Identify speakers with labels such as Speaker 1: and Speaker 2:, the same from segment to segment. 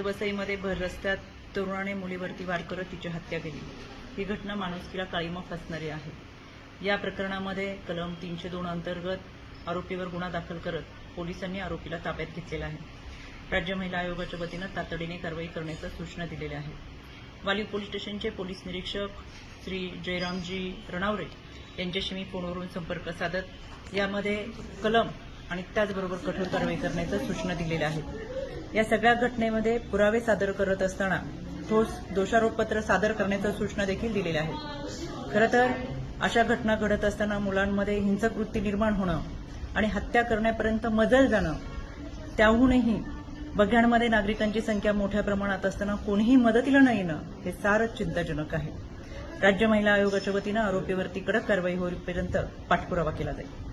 Speaker 1: वसईमध्ये भर रस्त्यात तरुणाने मुलीवरती वार करत तिची हत्या केली. ही घटना माणुसकीला काळीमा फसणारी आहे. या प्रकरणामध्ये कलम तीनशे दोन अंतर्गत आरोपीवर गुन्हा दाखल करत पोलिसांनी आरोपीला ताब्यात घेतलेला आहे. राज्य महिला आयोगाच्या वतीनं तातडीने कारवाई करण्याच्या सूचना दिलेल्या आहेत. वाली पोलीस स्टेशनचे पोलीस निरीक्षक श्री जयरामजी रणावरे यांच्याशी मी फोनवरून संपर्क साधत यामध्ये कलम आणि त्याचबरोबर कठोर कारवाई करण्याच्या सूचना दिलेल्या आहेत. या सगळ्या घटनेमध्ये पुरावे सादर करत असताना ठोस दोषारोपपत्र सादर करण्याच्या सूचना देखील दिलेल्या आहेत. खरं तर अशा घटना घडत असताना मुलांमध्ये हिंसक वृत्ती निर्माण होणं आणि हत्या करण्यापर्यंत मजल जाणं त्याहूनही बघ्यांमध्ये नागरिकांची संख्या मोठ्या प्रमाणात असताना कोणीही मदतीला न येणं हे सारच चिंताजनक आहे. राज्य महिला आयोगाच्या वतीनं आरोपीवरती कडक कारवाई होईपर्यंत पाठपुरावा केला जाईल.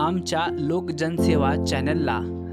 Speaker 2: आमच्या लोकजनसेवा चॅनलला